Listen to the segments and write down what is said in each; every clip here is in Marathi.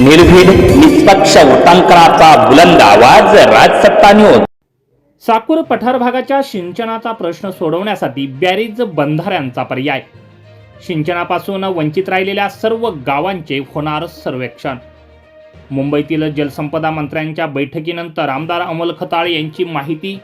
निर्भीड निष्पक्ष वृत्तांकनाचा बुलंद आवाज राजसत्ता न्यूज साकूर पठार भागाच्या सिंचनाचा प्रश्न सोडवण्यासाठी बॅरेज बंधाऱ्यांचा पर्याय. सिंचनापासून वंचित राहिलेल्या सर्व गावांचे होणार सर्वेक्षण. मुंबईतील जलसंपदा मंत्र्यांच्या बैठकीनंतर आमदार अमोल खताळ यांची माहिती.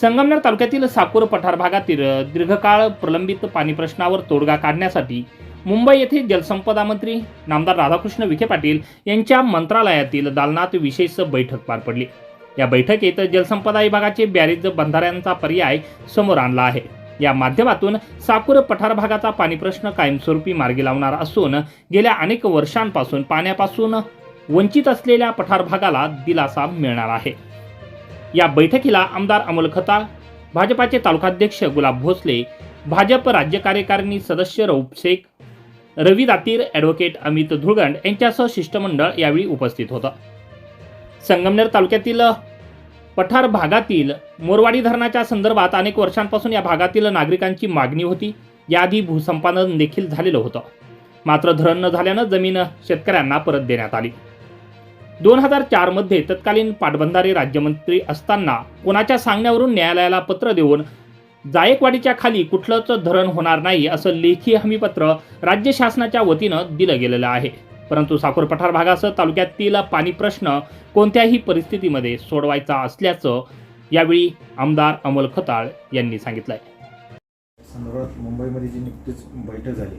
संगमनेर तालुक्यातील साकूर पठार भागातील दीर्घकाळ प्रलंबित पाणी प्रश्नावर तोडगा काढण्यासाठी मुंबई येथे जलसंपदा मंत्री नामदार राधाकृष्ण विखे पाटील यांच्या मंत्रालयातील दालनात विशेष बैठक पार पडली. या बैठकीत जलसंपदा विभागाचे बॅरेज बंधाऱ्यांचा पर्याय समोर आणला आहे. या माध्यमातून साकूर पठार भागाचा पाणी प्रश्न कायमस्वरूपी मार्गी लावणार असून गेल्या अनेक वर्षांपासून पाण्यापासून वंचित असलेल्या पठार भागाला दिलासा मिळणार आहे. या बैठकीला आमदार अमोल खता भाजपाचे तालुकाध्यक्ष गुलाब भोसले भाजप राज्य कार्यकारिणी सदस्य रौप शेख रवी दातीर ॲडव्होकेट अमित धुळगंड यांच्यासह शिष्टमंडळ यावेळी उपस्थित होतं. संगमनेर तालुक्यातील पठार भागातील मोरवाडी धरणाच्या संदर्भात अनेक वर्षांपासून या भागातील नागरिकांची मागणी होती. याआधी भूसंपादन देखील झालेलं होतं. मात्र धरण न झाल्यानं जमीन शेतकऱ्यांना परत देण्यात आली. दोन हजार चारमध्ये तत्कालीन पाटबंधारे राज्यमंत्री असताना कोणाच्या सांगण्यावरून न्यायालयाला पत्र देऊन जायकवाडीच्या खाली कुठलंच धरण होणार नाही असं लेखी हमीपत्र राज्य शासनाच्या वतीनं दिलं गेलेलं आहे. परंतु साखर पठार भागासह तालुक्यातील पाणी प्रश्न कोणत्याही परिस्थितीमध्ये सोडवायचा असल्याचं यावेळी आमदार अमोल खताळ यांनी सांगितलंय. संदर्भात मुंबईमध्ये जी नुकतीच बैठक झाली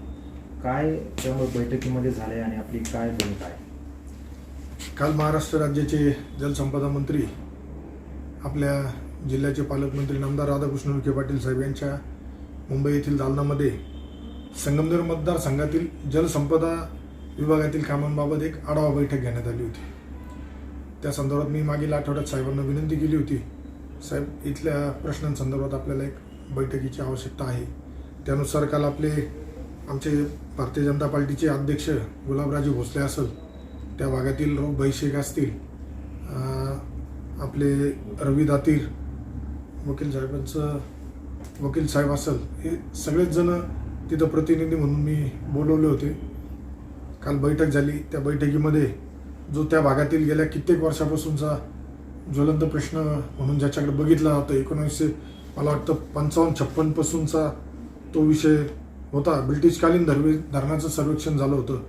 काय त्यामुळे बैठकीमध्ये झाले आणि आपली काय भूमिका आहे? काल महाराष्ट्र राज्याचे जलसंपदा मंत्री आपल्या जिल्ह्याचे पालकमंत्री नामदार राधाकृष्ण विखे पाटील साहेब यांच्या मुंबई येथील दालनामध्ये संगमनेर मतदारसंघातील जलसंपदा विभागातील कामांबाबत एक आढावा बैठक घेण्यात आली होती. त्या संदर्भात मी मागील आठवड्यात साहेबांना विनंती केली होती. साहेब इथल्या प्रश्नांसंदर्भात आपल्याला एक बैठकीची आवश्यकता आहे. त्यानुसार काल आपले आमचे भारतीय जनता पार्टीचे अध्यक्ष गुलाबराजे भोसले असेल त्या भागातील रोग बैशेक असतील आपले रवी दातीर वकील साहेबांचं वकील साहेब असेल हे सगळेच जण तिथं प्रतिनिधी म्हणून मी बोलवले होते. काल बैठक झाली. त्या बैठकीमध्ये जो त्या भागातील गेल्या कित्येक वर्षापासूनचा ज्वलंत प्रश्न म्हणून ज्याच्याकडे बघितला होता एकोणीसशे मला वाटतं पंचावन्न छप्पनपासूनचा तो विषय होता. ब्रिटिशकालीन धर्मे धरणाचं सर्वेक्षण झालं होतं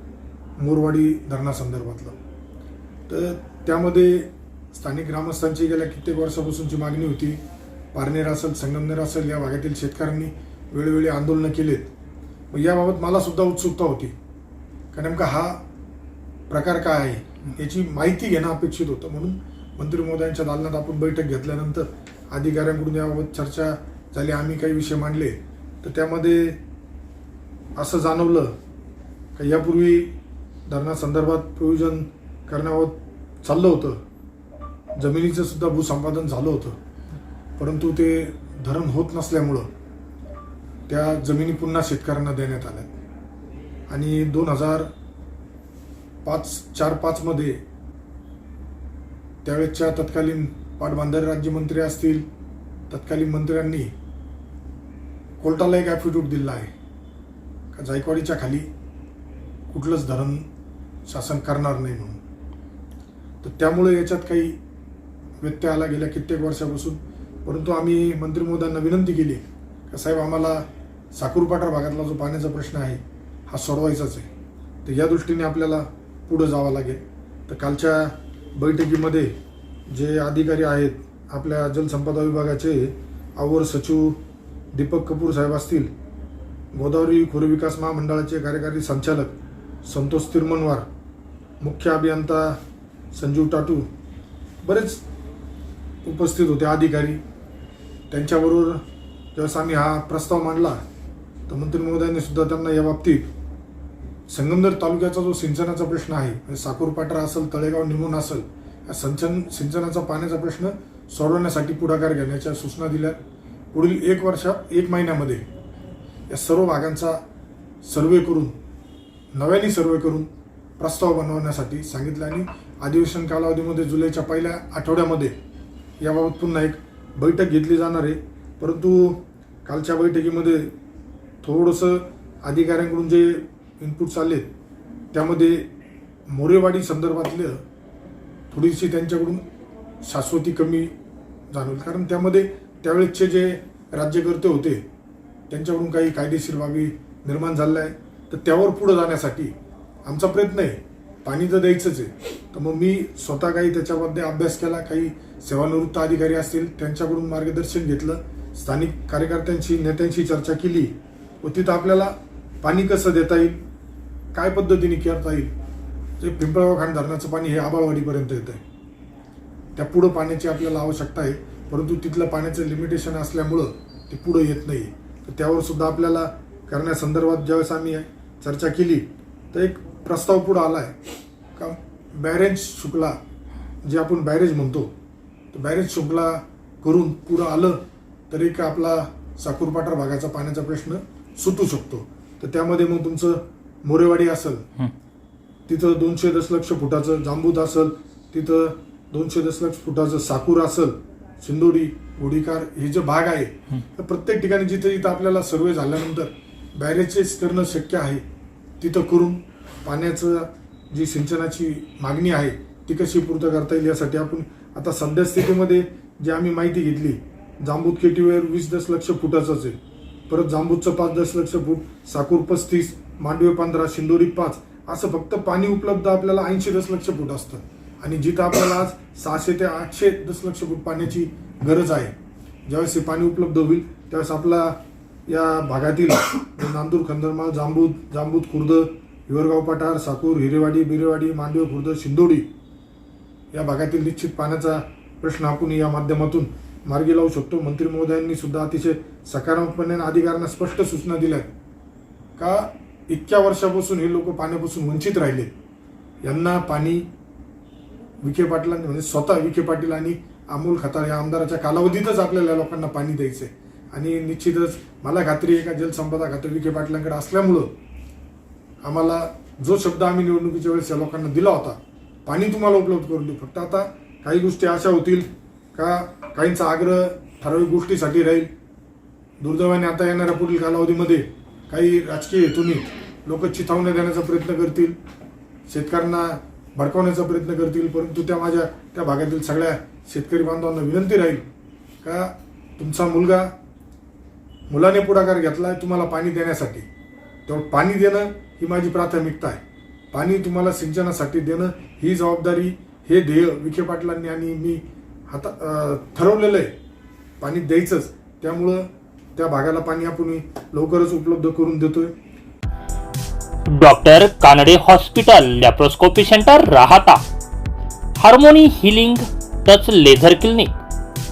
मोरवाडी धरणासंदर्भातलं तर त्यामध्ये स्थानिक ग्रामस्थांची गेल्या कित्येक वर्षापासूनची मागणी होती. पारनेर असेल संगमनेर असेल या भागातील शेतकऱ्यांनी वेळोवेळी आंदोलनं केलेत. मग याबाबत मला सुद्धा उत्सुकता होती. का नेमका हा प्रकार काय आहे याची माहिती घेणं अपेक्षित होतं. म्हणून मंत्री महोदयांच्या दालनात आपण बैठक घेतल्यानंतर अधिकाऱ्यांकडून याबाबत चर्चा झाली. आम्ही काही विषय मांडले. तर त्यामध्ये असं जाणवलं का यापूर्वी धरणासंदर्भात प्रयोजन करण्याबाबत चाललं होतं. जमिनीचं सुद्धा भूसंपादन झालं होतं. परंतु ते धरण होत नसल्यामुळं त्या जमिनी पुन्हा शेतकऱ्यांना देण्यात आल्या. आणि दोन हजार पाच चार पाचमध्ये त्यावेळेसच्या तत्कालीन पाटबंधारे राज्यमंत्री असतील तत्कालीन मंत्र्यांनी कोर्टाला एक ॲफिडेविट दिला आहे. का जायकवाडीच्या खाली कुठलंच धरण शासन करणार नाही म्हणून. तर त्यामुळे याच्यात काही व्यत्यय आला गेल्या कित्येक वर्षापासून. परंतु आम्ही मंत्री महोदयांना विनंती केली का साहेब आम्हाला साखरपाटा भागातला जो पाण्याचा प्रश्न आहे हा सोडवायचाच आहे. तर या दृष्टीने आपल्याला पुढं जावं लागेल. तर कालच्या बैठकीमध्ये जे अधिकारी आहेत आपल्या जलसंपदा विभागाचे अवर सचिव दीपक कपूर साहेब असतील गोदावरी खोरे विकास महामंडळाचे कार्यकारी संचालक संतोष तिरमनवार मुख्य अभियंता संजीव टाटू बरेच उपस्थित होते अधिकारी. त्यांच्याबरोबर ज्यावेळेस आम्ही हा प्रस्ताव मांडला तर मंत्री महोदयांनी सुद्धा त्यांना या बाबतीत संगमनेर तालुक्याचा जो सिंचनाचा प्रश्न आहे म्हणजे साकूरपाटरा असेल तळेगाव निमून असेल या सिंचन सिंचनाचा पाण्याचा प्रश्न सोडवण्यासाठी पुढाकार घेण्याच्या सूचना दिल्या. पुढील एक वर्षा एक महिन्यामध्ये या सर्व भागांचा सर्वे करून नव्याने सर्वे करून प्रस्ताव बनवण्यासाठी सांगितलं आणि अधिवेशन कालावधीमध्ये जुलैच्या पहिल्या आठवड्यामध्ये याबाबत पुन्हा एक बैठक घेतली जाणार आहे. परंतु कालच्या बैठकीमध्ये थोडंसं अधिकाऱ्यांकडून जे इनपुट्स आले त्यामध्ये मोरेवाडी संदर्भातलं थोडीशी त्यांच्याकडून शाश्वती कमी जाणवली. कारण त्यामध्ये त्यावेळेसचे जे राज्यकर्ते होते त्यांच्याकडून काही कायदेशीर बाबी निर्माण झालेल्या आहे तर त्यावर पुढं जाण्यासाठी आमचा प्रयत्न आहे पाणी तर द्यायचंच आहे. तर मग मी स्वतः काही त्याच्यामध्ये अभ्यास केला काही सेवानिवृत्त अधिकारी असतील त्यांच्याकडून मार्गदर्शन घेतलं स्थानिक कार्यकर्त्यांशी नेत्यांशी चर्चा केली. व तिथं आपल्याला पाणी कसं देता येईल? काय पद्धतीने करता येईल? जे पिंपळगाव खाण धरणाचं पाणी हे आबाळवाडीपर्यंत येतं आहे. त्या पुढं पाण्याची आपल्याला आवश्यकता आहे. परंतु तिथलं पाण्याचं लिमिटेशन असल्यामुळं ते पुढं येत नाही. तर त्यावर सुद्धा आपल्याला करण्यासंदर्भात ज्यावेळेस आम्ही चर्चा केली तर एक प्रस्ताव पुढं आला आहे का? बॅरेज शुक्ला जे आपण बॅरेज म्हणतो तर बॅरेज शुक्ला करून पुढं आलं तर एक आपला साकूरपाटार भागाचा पाण्याचा प्रश्न सुटू शकतो? तर त्यामध्ये मग तुमचं मोरेवाडी असेल तिथं दोनशे दशलक्ष फुटाचं जांबूत असेल तिथं दोनशे दशलक्ष फुटाचं साकूर असेल सिंदोडी गोडीकार हे जे भाग आहे तर प्रत्येक ठिकाणी जिथं जिथं आपल्याला सर्वे झाल्यानंतर बॅरेजेस करणं शक्य आहे. तिथं करून पाण्याचं जी सिंचनाची मागणी आहे ती कशी पूर्त करता येईल यासाठी आपण आता सध्या स्थितीमध्ये जी आम्ही माहिती घेतली जांबूत केटीवर वीस दशलक्ष फुटाचंच आहे. परत जांबूतचं पाच दशलक्ष फूट साकूर पस्तीस मांडवे पंधरा शिंदोरी पाच असं फक्त पाणी उपलब्ध आपल्याला ऐंशी दशलक्ष फूट असतं. आणि जिथं आपल्याला आज सहाशे ते आठशे दशलक्ष फूट पाण्याची गरज आहे ज्यावेळेस हे पाणी उपलब्ध होईल त्यावेळेस आपला या भागातील नांदूर कंदरमाळ जांबूत जांबूत खुर्द हिवरगाव पठार साकूर हिरेवाडी बिरेवाडी मांडवे खुर्द शिंदोडी या भागातील निश्चित पाण्याचा प्रश्न आपण या माध्यमातून मार्गी लावू शकतो. मंत्री महोदयांनी सुद्धा अतिशय सकारात्मकपणे आणि अधिकाऱ्यांना स्पष्ट सूचना दिल्या आहेत. का इतक्या वर्षापासून हे लोक पाण्यापासून वंचित राहिले? यांना पाणी विखे पाटलांनी म्हणजे स्वतः विखे पाटील आणि अमोल खताळ या आमदाराच्या कालावधीतच आपल्याला लोकांना पाणी द्यायचं आहे आणि निश्चितच मला खात्री आहे का जलसंपदा खातं विखे पाटलांकडे असल्यामुळं आम्हाला जो शब्द आम्ही निवडणुकीच्या वेळेस या लोकांना दिला होता पाणी तुम्हाला उपलब्ध करून देऊ. फक्त आता काही गोष्टी अशा होतील का काहींचा आग्रह ठराविक गोष्टीसाठी राहील. दुर्दैवाने आता येणाऱ्या पुढील कालावधीमध्ये काही राजकीय हेतूने लोक चिथावण्या देण्याचा प्रयत्न करतील शेतकऱ्यांना भडकवण्याचा प्रयत्न करतील परंतु त्या माझ्या त्या भागातील सगळ्या शेतकरी बांधवांना विनंती राहील का तुमचा मुलगा मुलाने पुढाकार घेतला आहे तुम्हाला पाणी देण्यासाठी. तेव्हा पाणी देणं ही माझी प्राथमिकता आहे. पाणी तुम्हाला सिंचनासाठी देणं ही जबाबदारी हे ध्येय विखे पाटलांनी आणि मी हाता ठरवलेलं आहे. पाणी द्यायचंच. त्यामुळं त्या भागाला पाणी आपण लवकरच उपलब्ध करून देतोय. Doctor Kanade hospital laparoscopy centre Rahata. Harmony healing touch laser clinic.